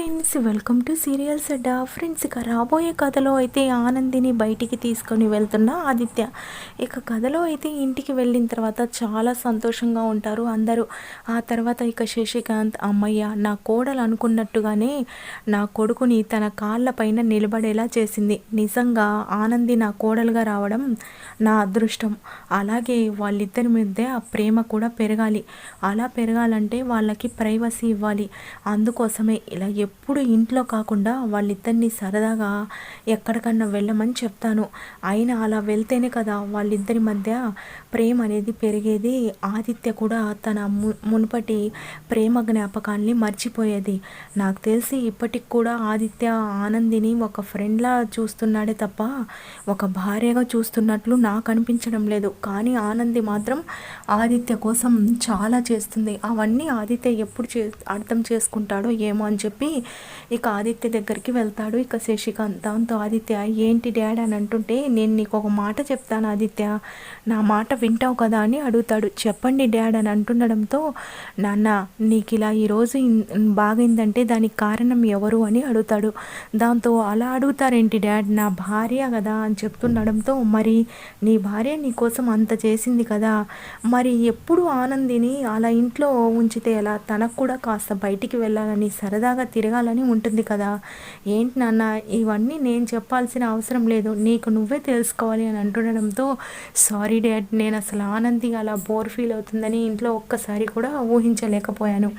Friends welcome to serials Adda friends ఇక రాబోయే కథలో అయితే ఆనందిని బయటికి తీసుకొని వెళ్తున్న ఆదిత్య. ఇక కథలో అయితే ఇంటికి వెళ్ళిన తర్వాత చాలా సంతోషంగా ఉంటారు అందరూ. ఆ తర్వాత ఇక శశికాంత్ అమ్మయ్య నా కోడలు అనుకున్నట్టుగానే నా కొడుకుని తన కాళ్ళపైన నిలబడేలా చేసింది. నిజంగా ఆనంది నా కోడలుగా రావడం నా అదృష్టం. అలాగే వాళ్ళిద్దరి మధ్య ప్రేమ కూడా పెరగాలి. అలా పెరగాలంటే వాళ్ళకి ప్రైవసీ ఇవ్వాలి. అందుకోసమే ఇలా ఎప్పుడు ఇంట్లో కాకుండా వాళ్ళిద్దరిని సరదాగా ఎక్కడికన్నా వెళ్ళమని చెప్తాను. అయినా అలా వెళ్తేనే కదా వాళ్ళిద్దరి మధ్య ప్రేమ అనేది పెరిగేది. ఆదిత్య కూడా తన ము మునుపటి ప్రేమ జ్ఞాపకాల్ని మర్చిపోయేది. నాకు తెలిసి ఇప్పటికి కూడా ఆదిత్య ఆనందిని ఒక ఫ్రెండ్లా చూస్తున్నాడే తప్ప ఒక భార్యగా చూస్తున్నట్లు నాకు అనిపించడం లేదు. కానీ ఆనంది మాత్రం ఆదిత్య కోసం చాలా చేస్తుంది. అవన్నీ ఆదిత్య ఎప్పుడు చే అర్థం చేసుకుంటాడో ఏమో అని చెప్పి ఇక ఆదిత్య దగ్గరికి వెళ్తాడు. ఇక శశికాంత్ దాంతో ఆదిత్య ఏంటి డాడ్ అని అంటుంటే నేను నీకు ఒక మాట చెప్తాను ఆదిత్య. నా మాట వింటావు కదా అని అడుగుతాడు. చెప్పండి డాడ్ అని అంటుండడంతో నాన్న నీకు ఇలా ఈరోజు బాగైందంటే దానికి కారణం ఎవరు అని అడుగుతాడు. దాంతో అలా అడుగుతారేంటి డాడ్? నా భార్య కదా అని చెప్తుండడంతో మరి నీ భార్య నీ కోసం అంత చేసింది కదా. మరి ఎప్పుడు ఆనందిని అలా ఇంట్లో ఉంచితే ఎలా? తనకు కూడా కాస్త బయటికి వెళ్ళాలని సరదాగా తిరగాలని ఉంటుంది కదా. ఏంటి నాన్న ఇవన్నీ నేను చెప్పాల్సిన అవసరం లేదు. నీకు నువ్వే తెలుసుకోవాలి అని అంటుండడంతో సారీ డాడ్ నేను అసలు ఆనంది అలా బోర్ ఫీల్ అవుతుందని ఇంట్లో ఒక్కసారి కూడా ఊహించలేకపోయాను.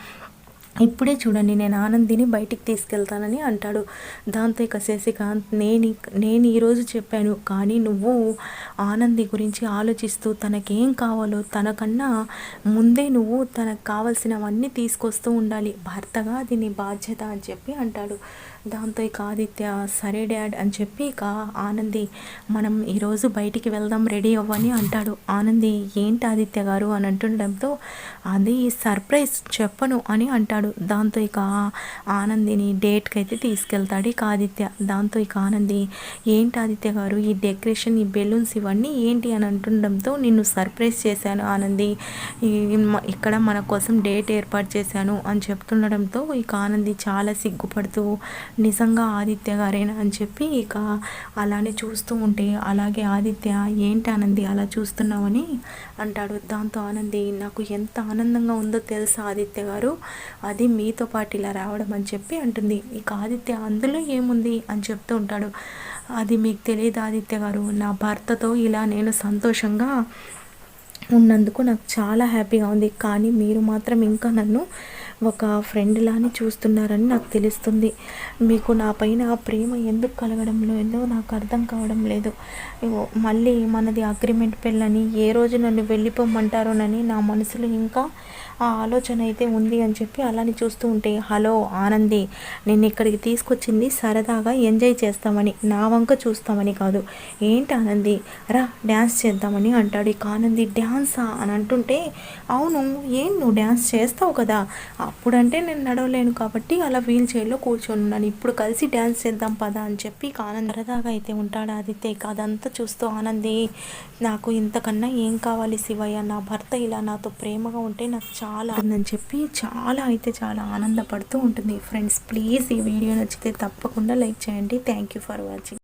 ఇప్పుడే చూడండి నేను ఆనందిని బయటికి తీసుకెళ్తానని అంటాడు. దాంతో ఇక శశికాంత్ నేను నేను ఈరోజు చెప్పాను కానీ నువ్వు ఆనంది గురించి ఆలోచిస్తూ తనకేం కావాలో తనకన్నా ముందే నువ్వు తనకు కావలసినవన్నీ తీసుకొస్తూ ఉండాలి. భర్తగా అది నీ బాధ్యత అని చెప్పి అంటాడు. దాంతో ఇక ఆదిత్య సరే డాడ్ అని చెప్పి ఇక ఆనంది మనం ఈరోజు బయటికి వెళ్దాం రెడీ అవ్వని అంటాడు. ఆనంది ఏంటి ఆదిత్య గారు అని అంటుండడంతో అది సర్ప్రైజ్ చెప్పను అని అంటాడు. దాంతో ఇక ఆనందిని డేట్కి అయితే తీసుకెళ్తాడు ఇక ఆదిత్య. దాంతో ఇక ఆనంది ఏంటి ఆదిత్య గారు ఈ డెకరేషన్ ఈ బెలూన్స్ ఇవన్నీ ఏంటి అని అంటుండడంతో నిన్ను సర్ప్రైజ్ చేశాను ఆనంది. ఇక్కడ మన కోసం డేట్ ఏర్పాటు చేశాను అని చెప్తుండడంతో ఇక ఆనంది చాలా సిగ్గుపడుతూ నిజంగా ఆదిత్య గారేనా అని చెప్పి ఇక అలానే చూస్తూ ఉంటే అలాగే ఆదిత్య ఏంటి ఆనంది అలా చూస్తున్నామని అంటాడు. దాంతో ఆనంది నాకు ఎంత ఆనందంగా ఉందో తెలుసా ఆదిత్య గారు అది మీతో పాటు ఇలా రావడం అని చెప్పి అంటుంది. ఇక ఆదిత్య అందులో ఏముంది? అని చెప్తూ ఉంటాడు. అది మీకు తెలియదు ఆదిత్య గారు నా భర్తతో ఇలా నేను సంతోషంగా ఉన్నందుకు నాకు చాలా హ్యాపీగా ఉంది. కానీ మీరు మాత్రం ఇంకా నన్ను ఒక ఫ్రెండ్లాని చూస్తున్నారని నాకు తెలుస్తుంది. మీకు నా పైన ప్రేమ ఎందుకు కలగడం లేదో? నాకు అర్థం కావడం లేదు. మళ్ళీ మనది అగ్రిమెంట్ పెళ్ళని ఏ రోజు నన్ను వెళ్ళిపోమంటారోనని నా మనసులో ఇంకా ఆ ఆలోచన అయితే ఉంది అని చెప్పి అలానే చూస్తూ ఉంటే హలో ఆనంది నేను ఇక్కడికి తీసుకొచ్చింది సరదాగా ఎంజాయ్ చేస్తామని నా వంక చూస్తామని కాదు. ఏంటి ఆనంది? రా డ్యాన్స్ చేద్దామని అంటాడు. ఇక ఆనంది డ్యాన్సా? అని అంటుంటే అవును ఏం నువ్వు డ్యాన్స్ చేస్తావు కదా? అప్పుడంటే నేను నడవలేను కాబట్టి అలా వీల్ చైర్లో కూర్చొని ఉన్నాను. ఇప్పుడు కలిసి డ్యాన్స్ చేద్దాం పదా అని చెప్పి ఆనంద్ సరదాగా అయితే ఉంటాడు ఆదిత్య. ఇక అదంతా చూస్తూ ఆనంది నాకు ఇంతకన్నా ఏం కావాలి శివయ్య? నా భర్త ఇలా నాతో ప్రేమగా ఉంటే నాకు చాలా అని చెప్పి చాలా అయితే చాలా ఆనందపడుతూ ఉంటుంది. ఫ్రెండ్స్ ప్లీజ్ ఈ వీడియో నచ్చితే తప్పకుండా లైక్ చేయండి. Thank you for watching.